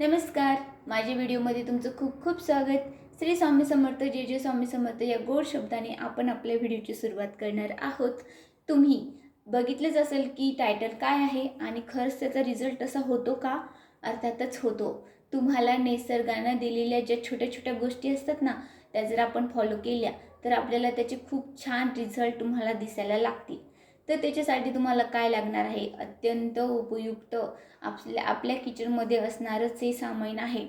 नमस्कार. माझ्या व्हिडिओमध्ये तुमचं खूप खूप स्वागत. श्री स्वामी समर्थ जे जे स्वामी समर्थ या गोड शब्दाने आपण आपल्या व्हिडिओची सुरुवात करणार आहोत. तुम्ही बघितलंच असेल की टायटल काय आहे आणि खरंच त्याचा रिझल्ट असा होतो का? अर्थातच होतो. तुम्हाला निसर्गानं दिलेल्या ज्या छोट्या छोट्या गोष्टी असतात ना त्या जर आपण फॉलो केल्या तर आपल्याला त्याचे खूप छान रिझल्ट तुम्हाला दिसायला लागतील. तर त्याच्यासाठी तुम्हाला काय लागणार आहे? अत्यंत उपयुक्त आपल्या आपल्या किचनमध्ये असणारंच हे सामान आहे.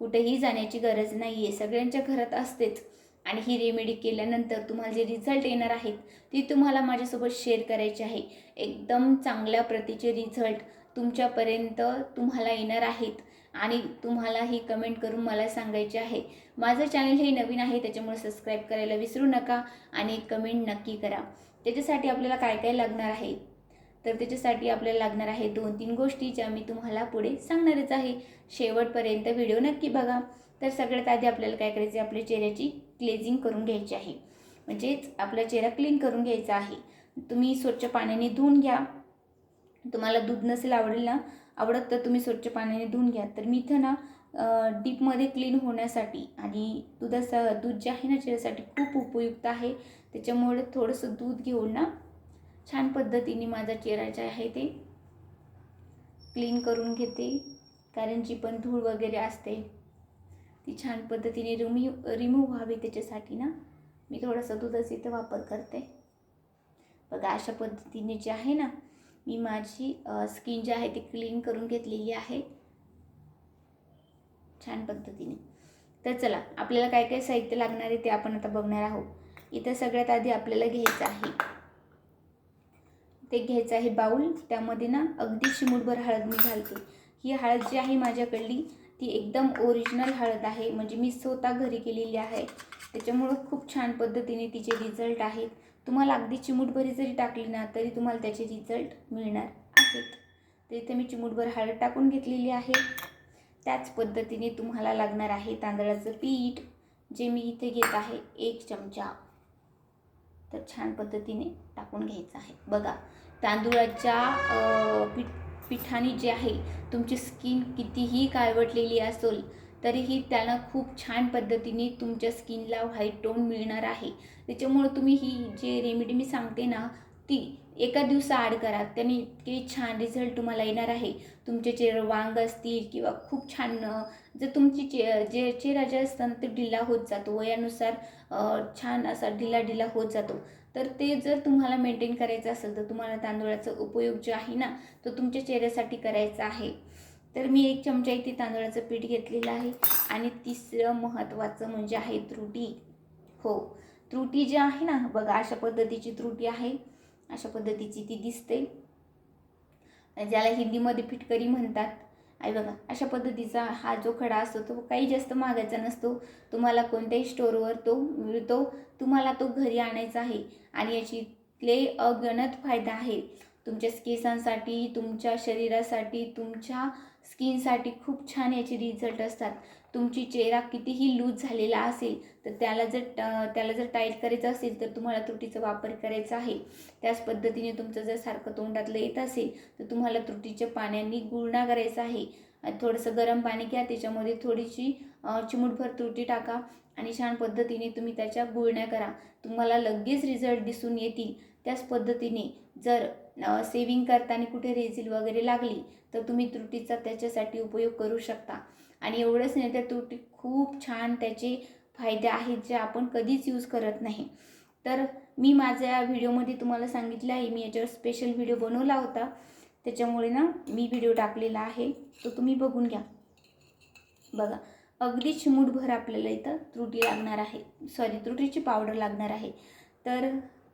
कुठेही जाण्याची गरज नाही आहे सगळ्यांच्या घरात असतेच. आणि ही रेमेडी केल्यानंतर तुम्हाला जे रिझल्ट येणार आहेत ती तुम्हाला माझ्यासोबत शेअर करायची आहे. एकदम चांगल्या प्रतीचे रिझल्ट तुमच्यापर्यंत तुम्हाला येणार आहेत. आणि तुम्हाला ही कमेंट करून मला सांगायचे आहे. माझं चॅनल हे नवीन आहे त्याच्यामुळे सबस्क्राईब करायला विसरू नका आणि कमेंट नक्की करा. त्याच्यासाठी आपल्याला काय काय लागणार आहे? तर त्याच्यासाठी आपल्याला लागणार आहे दोन तीन गोष्टी ज्या मी तुम्हाला पुढे सांगणारच आहे. शेवटपर्यंत व्हिडिओ नक्की बघा. तर सगळ्यात आधी आपल्याला काय करायचे आपल्या चेहऱ्याची क्लेझिंग करून घ्यायची आहे. म्हणजेच आपला चेहरा क्लीन करून घ्यायचा आहे. तुम्ही स्वच्छ पाण्याने धुवून घ्या. तुम्हाला दूध नसेल आवडेल ना आवडत तर तुम्ही स्वच्छ पाण्याने धुवून घ्या. तर मी इथं ना डीपमध्ये क्लीन होण्यासाठी आणि दुधाचं दूध जे आहे ना चेहऱ्यासाठी खूप उपयुक्त आहे. त्याच्यामुळे थोडंसं दूध घेऊन ना छान पद्धतीने माझा चेहरा जे आहे ते क्लीन करून घेते. कारण जी पण धूळ वगैरे असते ती छान पद्धतीने रिम्यू रिमूव्ह व्हावी त्याच्यासाठी ना मी थोडासा दुधाचा इथं वापर करते. बघा अशा पद्धतीने जे आहे ना मी माझी स्किन जी आहे ती क्लीन करून घेतलेली आहे. छान पद्धतीने. तर चला आपल्याला काय काय साहित्य लागणार आहे ते आपण आता बघणार आहोत. इथं सगळ्यात आधी आपल्याला घ्यायचं आहे. ते घ्यायचं आहे बाऊल त्यामध्ये ना अगदी चिमूटभर हळद मी घालते. ही हळद जी आहे माझ्याकडली ती एकदम ओरिजिनल हळद आहे. म्हणजे मी स्वतः घरी केलेली आहे. त्याच्यामुळं खूप छान पद्धतीने तिचे रिझल्ट आहेत. तुम्हाला अगदी चिमूटभरी जरी टाकली ना तरी तुम्हाला त्याचे रिझल्ट मिळणार आहेत. तर इथे मी चिमूटभर हळद टाकून घेतलेली आहे. त्याच पद्धतीने तुम्हाला लागणार आहे तांदळाचं पीठ जे मी इथे घेत आहे एक चमचा. तर छान पद्धतीने टाकून घ्यायचं आहे. बघा तांदूळाच्या पीठ पिठाने जे आहे तुमची स्किन कितीही काळवटलेली असेल तरीही त्यानं खूप छान पद्धतीने तुमच्या स्किनला व्हाईट टोन मिळणार आहे. त्याच्यामुळं तुम्ही ही जे रेमेडी मी सांगते ना ती एका दिवसाआड करा. त्याने इतके छान रिझल्ट तुम्हाला येणार आहे. तुमचे चेहरे वांग असतील किंवा खूप छान जर तुमची चे जे चेहरा जे असतं ना ते ढिला होत जातो. वयानुसार छान असा ढिला ढिला होत जातो. तर ते जर तुम्हाला मेंटेन करायचं असेल तर तुम्हाला तांदूळाचा उपयोग जो आहे ना तो तुमच्या चेहऱ्यासाठी करायचा आहे. तर मी एक चमचा इथे तांदळाचं पीठ घेतलेलं आहे. आणि तिसरं महत्त्वाचं म्हणजे आहे त्रुटी. हो. त्रुटी जी आहे ना बघा अशा पद्धतीची त्रुटी आहे. अशा पद्धतीची ती दिसते. ज्याला हिंदीमध्ये फिटकरी म्हणतात. आई बघा अशा पद्धतीचा हा जो खडा असतो तो काही जास्त महागाचा नसतो. तुम्हाला कोणत्याही स्टोअरवर तो मिळतो. तुम्हाला तो घरी आणायचा आहे. आणि याची ले अगणत फायदा आहे. तुमच्या केसांसाठी तुमच्या शरीरासाठी तुमच्या स्किनसाठी खूप छान याचे रिझल्ट असतात. तुमची चेहरा कितीही लूज झालेला असेल तर त्याला जर त्याला जर टाईट करायचं असेल तर तुम्हाला त्रुटीचा वापर करायचा आहे. त्याच पद्धतीने तुमचं जर सारखं तोंडातलं येत असेल तर तुम्हाला त्रुटीच्या पाण्याने गुळणा करायचा आहे. थोडंसं गरम पाणी घ्या त्याच्यामध्ये थोडीशी चिमूटभर त्रुटी टाका आणि छान पद्धतीने तुम्ही त्याच्या गुळण्या करा. तुम्हाला लगेच रिझल्ट दिसून येतील. त्याच पद्धतीने जर सेविंग करताना कुठे रेझिल वगैरे लागली तर तुम्ही त्रुटीचा त्याच्यासाठी उपयोग करू शकता. आणि एवढंच नाही तर त्रुटी खूप छान त्याचे फायदे आहेत जे आपण कधीच यूज करत नाही. तर मी माझ्या व्हिडिओमध्ये तुम्हाला सांगितलं आहे मी याच्यावर स्पेशल व्हिडिओ बनवला होता. त्याच्यामुळे ना मी व्हिडिओ टाकलेला आहे. तो तुम्ही बघून घ्या. बघा अगदी चिमूटभर आपल्याला इथं त्रुटी लागणार आहे. सॉरी त्रुटीची पावडर लागणार आहे. तर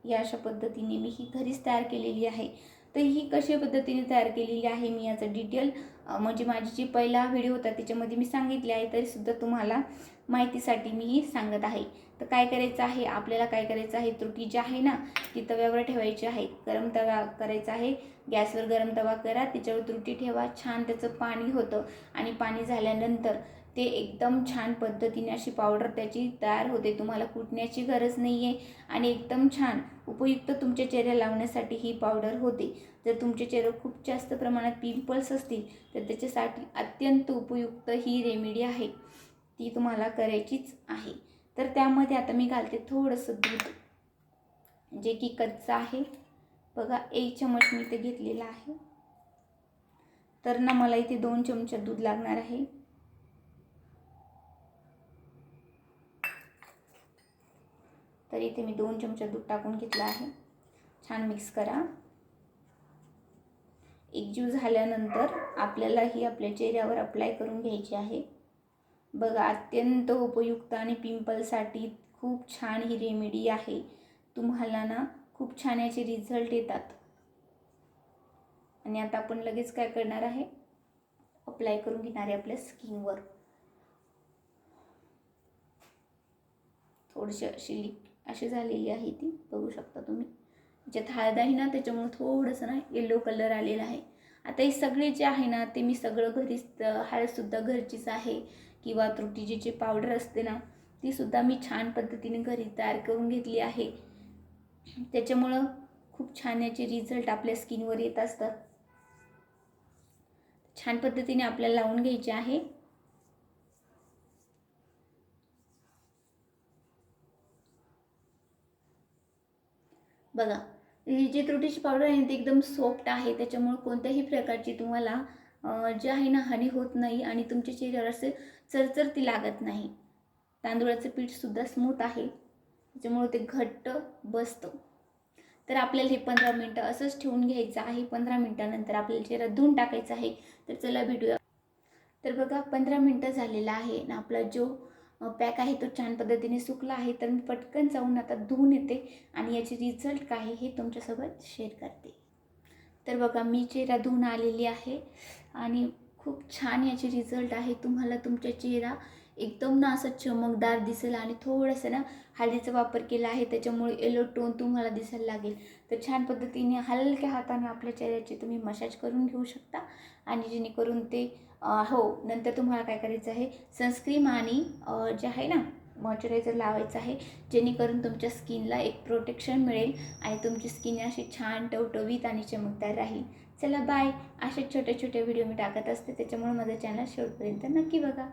या अशा पद्धतीने मी ही घरीच तयार केलेली आहे. तर ही कशा पद्धतीने तयार केलेली आहे मी याचं डिटेल म्हणजे माझी जी पहिला व्हिडिओ होता त्याच्यामध्ये मी सांगितले आहे तरीसुद्धा तुम्हाला माहितीसाठी मी ही सांगत आहे. तर काय करायचं आहे आपल्याला काय करायचं आहे त्रुटी जी आहे ना ती तव्यावर ठेवायची आहे. गरम तवा करायचा आहे गॅसवर गरम तवा करा त्याच्यावर त्रुटी ठेवा छान त्याचं पाणी होतं. आणि पाणी झाल्यानंतर ते एकदम छान पद्धतीने अशी पावडर त्याची तयार होते. तुम्हाला कुटण्याची गरज नाही आहे आणि एकदम छान उपयुक्त तुमच्या चेहऱ्या लावण्यासाठी ही पावडर होते. जर तुमचे चेहरे खूप जास्त प्रमाणात पिंपल्स असतील तर त्याच्यासाठी अत्यंत उपयुक्त ही रेमेडी आहे. ती तुम्हाला करायचीच आहे. तर त्यामध्ये आता मी घालते थोडंसं दूध जे की कच्चं आहे. बघा एक चमच मी ते घेतलेलं आहे. तर ना मला इथे दोन चमचा दूध लागणार आहे. तर इथे मी दोन चमचे दूध टाकून घेतलं आहे. छान मिक्स करा. एकजीव झाल्यानंतर आपल्याला ही आपल्या चेहऱ्यावर अप्लाय करून घ्यायची आहे. बघा अत्यंत उपयुक्त आणि पिंपलसाठी खूप छान ही रेमेडी आहे. तुम्हाला ना खूप छान याचे रिझल्ट येतात. आणि आता आपण लगेच काय करणार आहे? अप्लाय करून घेणार आहे आपल्या स्किनवर थोडीशी अशी लिक अशी झालेली आहे ती. बघू शकता तुम्ही. ज्यात हळद आहे ना त्याच्यामुळे थोडंसं ना येलो कलर आलेला आहे. आता हे सगळे जे आहे ना ते मी सगळं घरीच हळदसुद्धा घरचीच आहे. किंवा त्रुटीची जी पावडर असते ना तीसुद्धा मी छान पद्धतीने घरी तयार करून घेतली आहे. त्याच्यामुळं खूप छान याचे रिझल्ट आपल्या स्किनवर येत असतात. छान पद्धतीने आपल्याला लावून घ्यायचे आहे. बघा ही जी त्रुटीची पावडर आहे ती एकदम सॉफ्ट आहे. त्याच्यामुळे कोणत्याही प्रकारची तुम्हाला जे आहे ना हानी होत नाही आणि तुमच्या चेहऱ्यावर असे चरचर ती लागत नाही. तांदूळाचं पीठसुद्धा स्मूथ आहे. त्याच्यामुळे ते घट्ट बसतं. तर आपल्याला हे पंधरा मिनटं असंच ठेवून घ्यायचं आहे. पंधरा मिनटानंतर आपल्याला चेहरा धुवून टाकायचा आहे. तर चला भेटूया. तर बघा पंधरा मिनटं झालेला आहे ना आपला जो पॅक आहे तो छान पद्धतीने सुकला आहे तर मी पटकन जाऊन आता धुवून येते आणि याचे रिझल्ट काय आहे हे तुमच्यासोबत शेअर करते. तर बघा मी चेहरा धुवून आलेली आहे आणि खूप छान याचे रिझल्ट आहे. तुम्हाला तुमचा चेहरा एकदम ना असं चमकदार दिसेल आणि थोडंसं ना हळदीचा वापर केला आहे त्याच्यामुळे येलो टोन तुम्हाला दिसायला लागेल. तर छान पद्धतीने हलक्या हाताने आपल्या चेहऱ्याचे तुम्ही मसाज करून घेऊ शकता आणि जेणेकरून ते हो नंतर तुम्हाला काय करायचं आहे? सनस्क्रीम आणि जे आहे ना मॉइश्चरायझर लावायचं आहे जेणेकरून तुमच्या स्किनला एक प्रोटेक्शन मिळेल आणि तुमची स्किन अशी छान टवटवीत आणि चमकदार राहील. चला बाय. असे छोटे छोटे व्हिडिओ मी टाकत असते त्याच्यामुळे माझं चॅनल शेवटपर्यंत नक्की बघा.